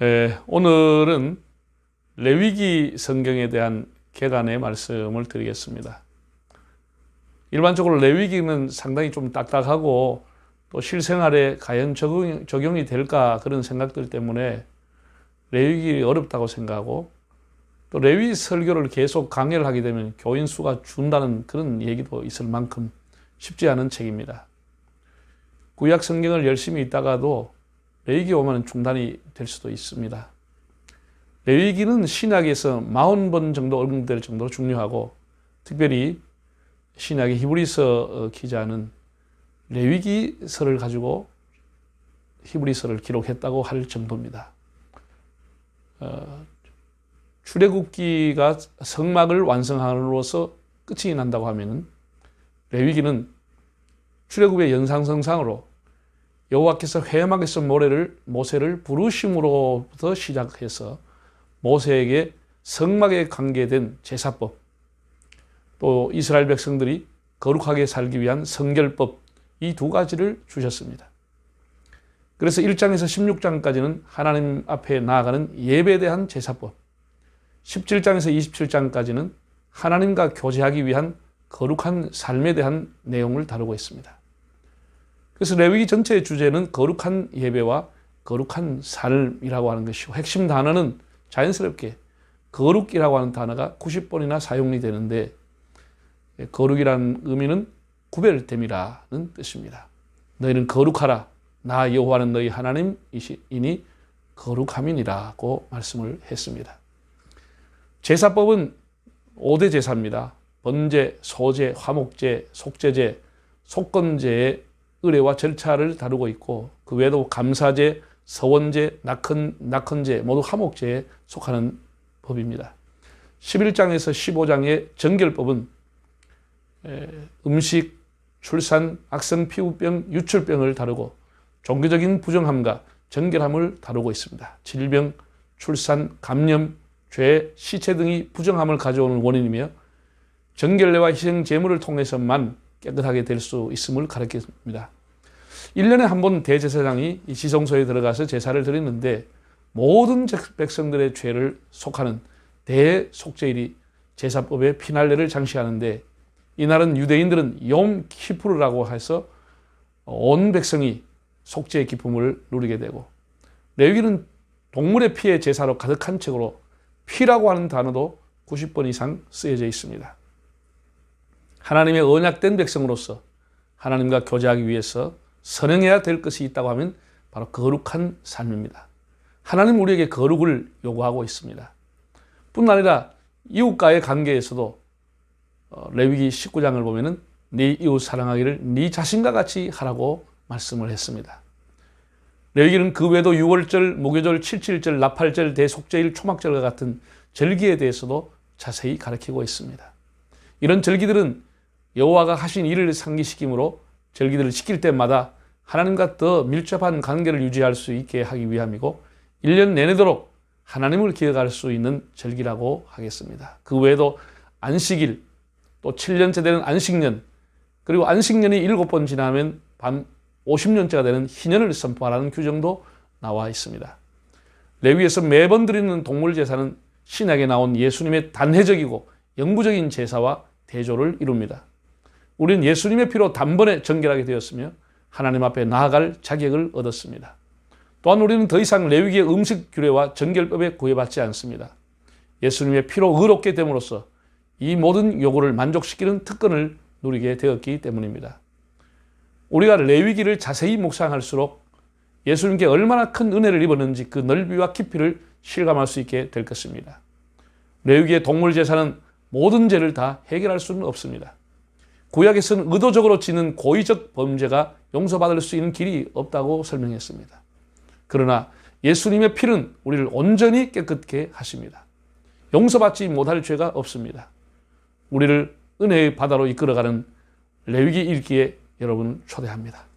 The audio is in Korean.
에, 오늘은 레위기 성경에 대한 개관의 말씀을 드리겠습니다. 일반적으로 레위기는 상당히 좀 딱딱하고 또 실생활에 과연 적용, 적용이 될까 그런 생각들 때문에 레위기 어렵다고 생각하고 또 레위 설교를 계속 강의를 하게 되면 교인 수가 준다는 그런 얘기도 있을 만큼 쉽지 않은 책입니다. 구약 성경을 열심히 읽다가도 레위기 오면 중단이 될 수도 있습니다. 레위기는 신약에서 40번 정도 언급될 정도로 중요하고 특별히 신약의 히브리서 기자는 레위기서를 가지고 히브리서를 기록했다고 할 정도입니다. 어, 출애굽기가 성막을 완성함으로써 끝이 난다고 하면은 레위기는 출애굽의 연상성상으로 여호와께서 회막에서 모래를 모세를 부르심으로부터 시작해서 모세에게 성막에 관계된 제사법 또 이스라엘 백성들이 거룩하게 살기 위한 성결법 이 두 가지를 주셨습니다. 그래서 1장에서 16장까지는 하나님 앞에 나아가는 예배에 대한 제사법 17장에서 27장까지는 하나님과 교제하기 위한 거룩한 삶에 대한 내용을 다루고 있습니다. 그래서 레위기 전체의 주제는 거룩한 예배와 거룩한 삶이라고 하는 것이고 핵심 단어는 자연스럽게 거룩이라고 하는 단어가 90번이나 사용이 되는데 거룩이라는 의미는 구별됨이라는 뜻입니다. 너희는 거룩하라. 나 여호와는 너희 하나님이니 거룩함이니라고 말씀을 했습니다. 제사법은 5대 제사입니다. 번제, 소제, 화목제, 속제제, 속건제의 의례와 절차를 다루고 있고 그 외에도 감사제, 서원제, 낙헌, 낙헌제 모두 화목제에 속하는 법입니다. 11장에서 15장의 정결법은 음식, 출산, 악성 피부병, 유출병을 다루고 종교적인 부정함과 정결함을 다루고 있습니다. 질병, 출산, 감염, 죄, 시체 등이 부정함을 가져오는 원인이며 정결례와 희생 제물을 통해서만 깨끗하게 될 수 있음을 가르쳤습니다. 1년에 한 번 대제사장이 이 지성소에 들어가서 제사를 드리는데 모든 백성들의 죄를 속하는 대속죄일이 제사법의 피날레를 장시하는데 이날은 유대인들은 욤 키푸르라고 해서 온 백성이 속죄의 기쁨을 누리게 되고 레위기는 동물의 피의 제사로 가득한 책으로 피라고 하는 단어도 90번 이상 쓰여져 있습니다. 하나님의 언약된 백성으로서 하나님과 교제하기 위해서 선행해야 될 것이 있다고 하면 바로 거룩한 삶입니다. 하나님 우리에게 거룩을 요구하고 있습니다. 뿐 아니라 이웃과의 관계에서도 어, 레위기 19장을 보면은 네 이웃 사랑하기를 네 자신과 같이 하라고 말씀을 했습니다. 레위기는 그 외에도 6월절, 목요절, 77절, 나팔절, 대속제일, 초막절과 같은 절기에 대해서도 자세히 가르치고 있습니다. 이런 절기들은 여호와가 하신 일을 상기시키므로 절기들을 지킬 때마다 하나님과 더 밀접한 관계를 유지할 수 있게 하기 위함이고 1년 내내도록 하나님을 기억할 수 있는 절기라고 하겠습니다. 그 외에도 안식일, 또 7년째 되는 안식년, 그리고 안식년이 7번 지나면 반 50년째가 되는 희년을 선포하라는 규정도 나와 있습니다. 레위에서 매번 드리는 동물 제사는 신약에 나온 예수님의 단회적이고 영구적인 제사와 대조를 이룹니다. 우리는 예수님의 피로 단번에 정결하게 되었으며 하나님 앞에 나아갈 자격을 얻었습니다. 또한 우리는 더 이상 레위기의 음식 규례와 정결법에 구애받지 않습니다. 예수님의 피로 의롭게 됨으로써 이 모든 요구를 만족시키는 특권을 누리게 되었기 때문입니다. 우리가 레위기를 자세히 묵상할수록 예수님께 얼마나 큰 은혜를 입었는지 그 넓이와 깊이를 실감할 수 있게 될 것입니다. 레위기의 동물 제사는 모든 죄를 다 해결할 수는 없습니다. 구약에서는 의도적으로 지는 고의적 범죄가 용서받을 수 있는 길이 없다고 설명했습니다. 그러나 예수님의 피는 우리를 온전히 깨끗게 하십니다. 용서받지 못할 죄가 없습니다. 우리를 은혜의 바다로 이끌어가는 레위기 읽기에 여러분 초대합니다.